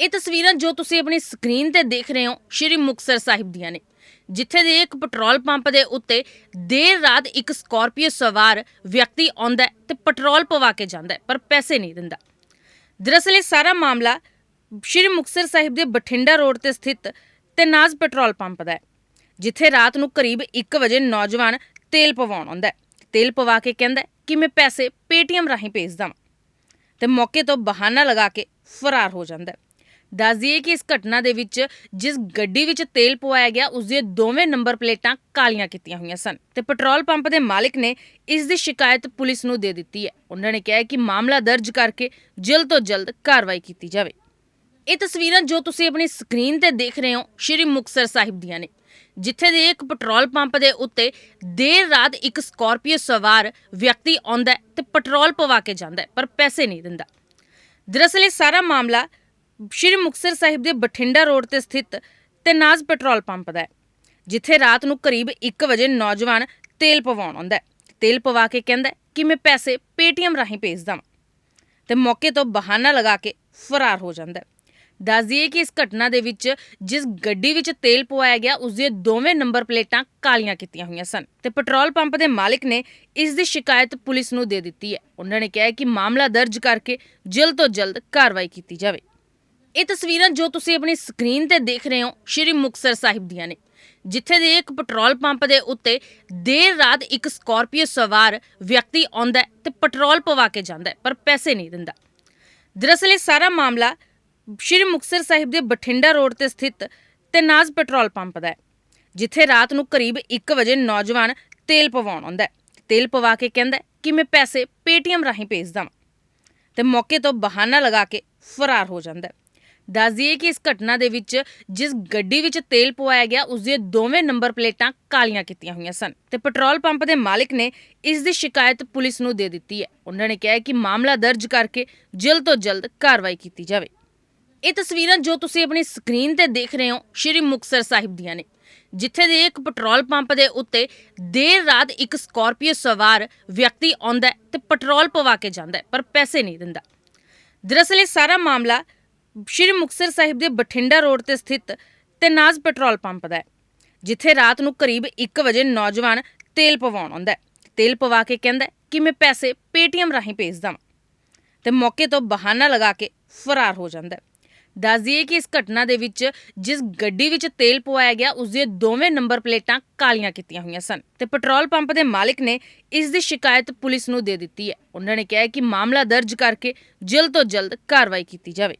ਇਹ ਤਸਵੀਰਾਂ ਜੋ ਤੁਸੀਂ ਆਪਣੀ ਸਕਰੀਨ ਤੇ ਦੇਖ ਰਹੇ ਹੋ, ਸ਼੍ਰੀ ਮੁਕਤਸਰ ਸਾਹਿਬ ਦੀਆਂ ਨੇ। ਜਿੱਥੇ ਦੇ ਇੱਕ ਪੈਟਰੋਲ ਪੰਪ ਦੇ ਉੱਤੇ ਦੇਰ ਰਾਤ ਇੱਕ ਸਕਾਰਪੀਓ ਸਵਾਰ ਵਿਅਕਤੀ ਆਉਂਦਾ ਹੈ ਤੇ ਪੈਟਰੋਲ ਪਵਾ ਕੇ ਜਾਂਦਾ ਪਰ ਪੈਸੇ ਨਹੀਂ ਦਿੰਦਾ। ਦਰਅਸਲ ਇਹ ਸਾਰਾ ਮਾਮਲਾ ਸ਼੍ਰੀ ਮੁਕਤਸਰ ਸਾਹਿਬ ਦੇ ਬਠਿੰਡਾ ਰੋਡ ਤੇ ਸਥਿਤ ਤਨਾਜ਼ ਪੈਟਰੋਲ ਪੰਪ ਦਾ ਹੈ, ਜਿੱਥੇ ਰਾਤ ਨੂੰ ਕਰੀਬ 1 ਵਜੇ ਨੌਜਵਾਨ ਤੇਲ ਪਵਾਉਣ ਆਉਂਦਾ ਤੇਲ ਪਵਾ ਕੇ ਕਹਿੰਦਾ ਕਿ ਮੈਂ ਪੈਸੇ ਪੇਟੀਐਮ ਰਾਹੀਂ ਭੇਜ ਦਵਾਂ ਤੇ ਮੌਕੇ ਤੋਂ ਬਹਾਨਾ ਲਗਾ ਕੇ ਫਰਾਰ ਹੋ ਜਾਂਦਾ ਹੈ। ਦੱਸ ਦਈਏ ਕਿ ਇਸ ਘਟਨਾ ਦੇ ਵਿੱਚ ਜਿਸ ਗੱਡੀ ਵਿੱਚ ਤੇਲ ਪਵਾਇਆ ਗਿਆ, ਉਸ ਦੀਆਂ ਦੋਵੇਂ ਨੰਬਰ ਪਲੇਟਾਂ ਕਾਲੀਆਂ ਕੀਤੀਆਂ ਹੋਈਆਂ ਸਨ ਤੇ ਪੈਟਰੋਲ ਪੰਪ ਦੇ ਮਾਲਕ ਨੇ ਇਸ ਦੀ ਸ਼ਿਕਾਇਤ ਪੁਲਿਸ ਨੂੰ ਦੇ ਦਿੱਤੀ ਹੈ। ਉਹਨਾਂ ਨੇ ਕਿਹਾ ਕਿ ਮਾਮਲਾ ਦਰਜ ਕਰਕੇ ਜਲਦ ਤੋਂ ਜਲਦ ਕਾਰਵਾਈ ਕੀਤੀ ਜਾਵੇ। ਇਹ ਤਸਵੀਰਾਂ ਜੋ ਤੁਸੀਂ ਆਪਣੀ ਸਕਰੀਨ ਤੇ ਦੇਖ ਰਹੇ ਹੋ, ਸ਼੍ਰੀ ਮੁਕਤਸਰ ਸਾਹਿਬ ਦੀਆਂ ਨੇ, ਜਿੱਥੇ ਦੇ ਇੱਕ ਪੈਟਰੋਲ ਪੰਪ ਦੇ ਉੱਤੇ ਦੇਰ ਰਾਤ ਇੱਕ ਸਕਾਰਪੀਓ ਸਵਾਰ ਵਿਅਕਤੀ ਆਉਂਦਾ ਹੈ ਤੇ ਪੈਟਰੋਲ ਪਵਾ ਕੇ ਜਾਂਦਾ ਪਰ ਪੈਸੇ ਨਹੀਂ ਦਿੰਦਾ। ਦਰਅਸਲ ਇਹ ਸਾਰਾ ਮਾਮਲਾ ਸ਼੍ਰੀ ਮੁਕਤਸਰ ਸਾਹਿਬ ਦੇ ਬਠਿੰਡਾ ਰੋਡ ਤੇ ਸਥਿਤ ਤਨਾਜ਼ ਪੈਟਰੋਲ ਪੰਪ ਦਾ ਹੈ, ਜਿੱਥੇ ਰਾਤ ਨੂੰ ਕਰੀਬ 1 ਵਜੇ ਨੌਜਵਾਨ ਤੇਲ ਪਵਾਉਣ ਆਉਂਦਾ ਹੈ। ਤੇਲ ਪਵਾ ਕੇ ਕਹਿੰਦਾ ਕਿ ਮੈਂ ਪੈਸੇ ਪੇਟੀਐਮ ਰਾਹੀਂ ਭੇਜ ਦਵਾਂ ਤੇ ਮੌਕੇ ਤੋਂ ਬਹਾਨਾ ਲਗਾ ਕੇ ਫਰਾਰ ਹੋ ਜਾਂਦਾ ਹੈ। ਦੱਸ ਦਈਏ ਕਿ ਇਸ ਘਟਨਾ ਦੇ ਵਿੱਚ ਜਿਸ ਗੱਡੀ ਵਿੱਚ ਤੇਲ ਪਵਾਇਆ ਗਿਆ, ਉਸ ਦੀਆਂ ਦੋਵੇਂ ਨੰਬਰ ਪਲੇਟਾਂ ਕਾਲੀਆਂ ਕੀਤੀਆਂ ਹੋਈਆਂ ਸਨ ਤੇ ਪੈਟਰੋਲ ਪੰਪ ਦੇ ਮਾਲਕ ਨੇ ਇਸ ਦੀ ਸ਼ਿਕਾਇਤ ਪੁਲਿਸ ਨੂੰ ਦੇ ਦਿੱਤੀ ਹੈ। ਉਹਨਾਂ ਨੇ ਕਿਹਾ ਕਿ ਮਾਮਲਾ ਦਰਜ ਕਰਕੇ ਜਲਦ ਤੋਂ ਜਲਦ ਕਾਰਵਾਈ ਕੀਤੀ ਜਾਵੇ। ਇਹ ਤਸਵੀਰਾਂ ਜੋ ਤੁਸੀਂ ਆਪਣੀ ਸਕਰੀਨ ਤੇ ਦੇਖ ਰਹੇ ਹੋ, ਸ਼੍ਰੀ ਮੁਕਤਸਰ ਸਾਹਿਬ ਦੀਆਂ ਨੇ। ਜਿੱਥੇ ਦੇ ਇੱਕ ਪੈਟਰੋਲ ਪੰਪ ਦੇ ਉੱਤੇ ਦੇਰ ਰਾਤ ਇੱਕ ਸਕਾਰਪੀਓ ਸਵਾਰ ਵਿਅਕਤੀ ਆਉਂਦਾ ਹੈ ਤੇ ਪੈਟਰੋਲ ਪਵਾ ਕੇ ਜਾਂਦਾ ਪਰ ਪੈਸੇ ਨਹੀਂ ਦਿੰਦਾ। ਦਰਅਸਲ ਇਹ ਸਾਰਾ ਮਾਮਲਾ ਸ਼੍ਰੀ ਮੁਕਤਸਰ ਸਾਹਿਬ ਦੇ ਬਠਿੰਡਾ ਰੋਡ ਤੇ ਸਥਿਤ ਤਨਾਜ਼ ਪੈਟਰੋਲ ਪੰਪ ਦਾ ਹੈ, ਜਿੱਥੇ ਰਾਤ ਨੂੰ ਕਰੀਬ 1 ਵਜੇ ਨੌਜਵਾਨ ਤੇਲ ਪਵਾਉਣ ਆਉਂਦਾ ਹੈ। ਤੇਲ ਪਵਾ ਕੇ ਕਹਿੰਦਾ ਕਿ ਮੈਂ ਪੈਸੇ ਪੇਟੀਐਮ ਰਾਹੀਂ ਭੇਜ ਦਵਾਂ ਤੇ ਮੌਕੇ ਤੋਂ ਬਹਾਨਾ ਲਗਾ ਕੇ ਫਰਾਰ ਹੋ ਜਾਂਦਾ ਹੈ। ਦੱਸ ਦਈਏ ਕਿ ਇਸ ਘਟਨਾ ਦੇ ਵਿੱਚ ਜਿਸ ਗੱਡੀ ਵਿੱਚ ਤੇਲ ਪਵਾਇਆ ਗਿਆ ਉਸ ਦੀਆਂ ਦੋਵੇਂ ਨੰਬਰ ਪਲੇਟਾਂ ਕਾਲੀਆਂ ਕੀਤੀਆਂ ਹੋਈਆਂ ਸਨ ਤੇ ਪੈਟਰੋਲ ਪੰਪ ਦੇ ਮਾਲਕ ਨੇ ਇਸ ਦੀ ਸ਼ਿਕਾਇਤ ਪੁਲਿਸ ਨੂੰ ਦੇ ਦਿੱਤੀ ਹੈ। ਉਹਨਾਂ ਨੇ ਕਿਹਾ ਕਿ ਮਾਮਲਾ ਦਰਜ ਕਰਕੇ ਜਲਦ ਤੋਂ ਜਲਦ ਕਾਰਵਾਈ ਕੀਤੀ ਜਾਵੇ। ਇਹ ਤਸਵੀਰਾਂ ਜੋ ਤੁਸੀਂ ਆਪਣੀ ਸਕਰੀਨ ਤੇ ਦੇਖ ਰਹੇ ਹੋ, ਸ਼੍ਰੀ ਮੁਕਤਸਰ ਸਾਹਿਬ ਦੀਆਂ ਨੇ, ਜਿੱਥੇ ਦੇ ਇੱਕ ਪੈਟਰੋਲ ਪੰਪ ਦੇ ਉੱਤੇ ਦੇਰ ਰਾਤ ਇੱਕ ਸਕਾਰਪੀਓ ਸਵਾਰ ਵਿਅਕਤੀ ਆਉਂਦਾ ਹੈ ਤੇ ਪੈਟਰੋਲ ਪਵਾ ਕੇ ਜਾਂਦਾ ਪਰ ਪੈਸੇ ਨਹੀਂ ਦਿੰਦਾ। ਦਰਅਸਲ ਇਹ ਸਾਰਾ ਮਾਮਲਾ ਸ਼੍ਰੀ ਮੁਕਤਸਰ ਸਾਹਿਬ ਦੇ ਬਠਿੰਡਾ ਰੋਡ ਤੇ ਸਥਿਤ ਤਨਾਜ਼ ਪੈਟਰੋਲ ਪੰਪ ਦਾ ਹੈ, ਜਿੱਥੇ ਰਾਤ ਨੂੰ ਕਰੀਬ 1 ਵਜੇ ਨੌਜਵਾਨ ਤੇਲ ਪਵਾਉਣ ਆਉਂਦਾ ਹੈ। ਤੇਲ ਪਵਾ ਕੇ ਕਹਿੰਦਾ ਕਿ ਮੈਂ ਪੈਸੇ ਪੇਟੀਐਮ ਰਾਹੀਂ ਭੇਜ ਦਵਾਂ ਤੇ ਮੌਕੇ ਤੋਂ ਬਹਾਨਾ ਲਗਾ ਕੇ ਫਰਾਰ ਹੋ ਜਾਂਦਾ ਹੈ। ਦੱਸ ਦਈਏ ਕਿ ਇਸ ਘਟਨਾ ਦੇ ਵਿੱਚ ਜਿਸ ਗੱਡੀ ਵਿੱਚ ਤੇਲ ਪਵਾਇਆ ਗਿਆ ਉਸ ਦੇ ਦੋਵੇਂ ਨੰਬਰ ਪਲੇਟਾਂ ਕਾਲੀਆਂ ਕੀਤੀਆਂ ਹੋਈਆਂ ਸਨ ਤੇ ਪੈਟਰੋਲ ਪੰਪ ਦੇ ਮਾਲਕ ਨੇ ਇਸ ਦੀ ਸ਼ਿਕਾਇਤ ਪੁਲਿਸ ਨੂੰ ਦੇ ਦਿੱਤੀ ਹੈ। ਉਹਨਾਂ ਨੇ ਕਿਹਾ ਹੈ ਕਿ ਮਾਮਲਾ ਦਰਜ ਕਰਕੇ ਜਲਦ ਤੋਂ ਜਲਦ ਕਾਰਵਾਈ ਕੀਤੀ ਜਾਵੇ।